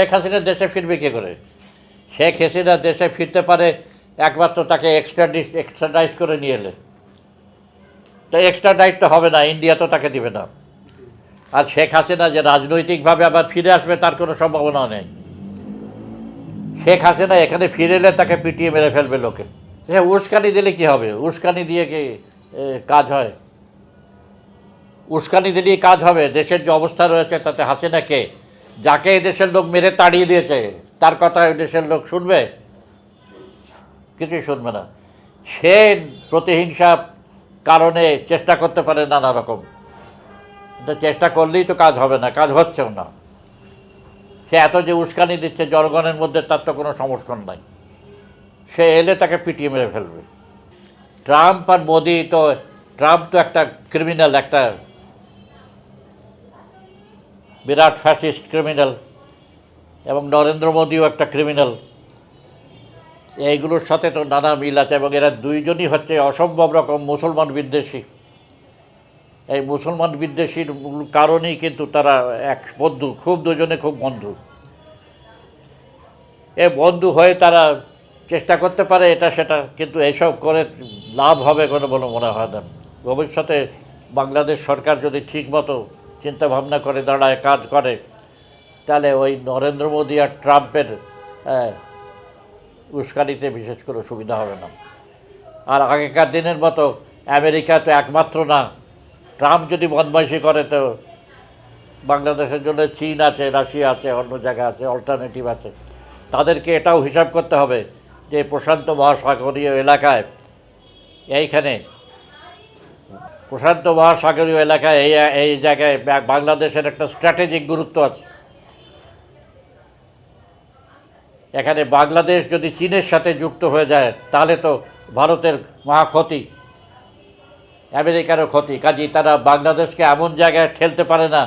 শেখ হাসিনা দেশে ফিরবে কী করে? শেখ হাসিনা দেশে ফিরতে পারে একমাত্র তাকে এক্সট্রাডিট এক্সট্রাডাইট করে নিয়ে এলে। তো এক্সট্রাডাইট তো হবে না ইন্ডিয়া তো তাকে দিবে না। আর শেখ হাসিনা যে রাজনৈতিকভাবে আবার ফিরে আসবে, তার কোনো সম্ভাবনা নেই। শেখ হাসিনা এখানে ফিরে এলে তাকে পিটিয়ে মেরে ফেলবে লোকে। হ্যাঁ উস্কানি দিলে কি হবে? উস্কানি দিয়ে কি কাজ হয়? উস্কানি দিলেই কাজ হবে? দেশের যে অবস্থা রয়েছে, তাতে হাসিনা কে? যাকে এই দেশের লোক মেরে তাড়িয়ে দিয়েছে, তার কথা এই দেশের লোক শুনবে? কিছুই শুনবে না। সে প্রতিহিংসা কারণে চেষ্টা করতে পারে নানা রকম। তো চেষ্টা করলেই তো কাজ হবে না, কাজ হচ্ছেও না। সে এত যে উস্কানি দিচ্ছে, জনগণের মধ্যে তার তো কোনো সমর্থন নাই। সে এলে তাকে পিটিয়ে মেরে ফেলবে। ট্রাম্প আর মোদি তো, ট্রাম্প তো একটা ক্রিমিনাল, একটা বিরাট ফ্যাসিস্ট ক্রিমিনাল এবং নরেন্দ্র মোদীও একটা ক্রিমিনাল। এইগুলোর সাথে তো নানা মিল আছে এবং এরা দুইজনই হচ্ছে অসম্ভব রকম মুসলমান বিদ্বেষী। এই মুসলমান বিদ্বেষীর কারণেই কিন্তু তারা এক বন্ধু, খুব দুজনে খুব বন্ধু। এ বন্ধু হয়ে তারা চেষ্টা করতে পারে এটা সেটা, কিন্তু এইসব করে লাভ হবে কোনো বলে মনে হয় না। ভবিষ্যতে বাংলাদেশ সরকার যদি ঠিকমতো চিন্তা ভাবনা করে, দাঁড়ায়, কাজ করে। তাহলে ওই নরেন্দ্র মোদী আর ট্রাম্পের উস্কানিতে বিশেষ করে সুবিধা হবে না। আর আগেকার দিনের মতো আমেরিকা তো একমাত্র না। ট্রাম্প যদি বদমাইশি করে তো বাংলাদেশের জন্য চীন আছে, রাশিয়া আছে, অন্য জায়গা আছে অল্টারনেটিভ আছে। তাদেরকে এটাও হিসাব করতে হবে যে প্রশান্ত মহাসাগরীয় এলাকায় এইখানে প্রশান্ত মহাসাগরীয় এলাকায় এই এই জায়গায় বাংলাদেশের একটা স্ট্র্যাটেজিক গুরুত্ব আছে। এখানে বাংলাদেশ যদি চীনের সাথে যুক্ত হয়ে যায়, তাহলে তো ভারতের মহা ক্ষতি, আমেরিকারও ক্ষতি। কাজেই তারা বাংলাদেশকে এমন জায়গায় ঠেলতে পারে না,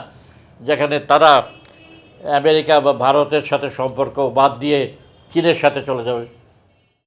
যেখানে তারা আমেরিকা বা ভারতের সাথে সম্পর্ক বাদ দিয়ে চীনের সাথে চলে যাবে।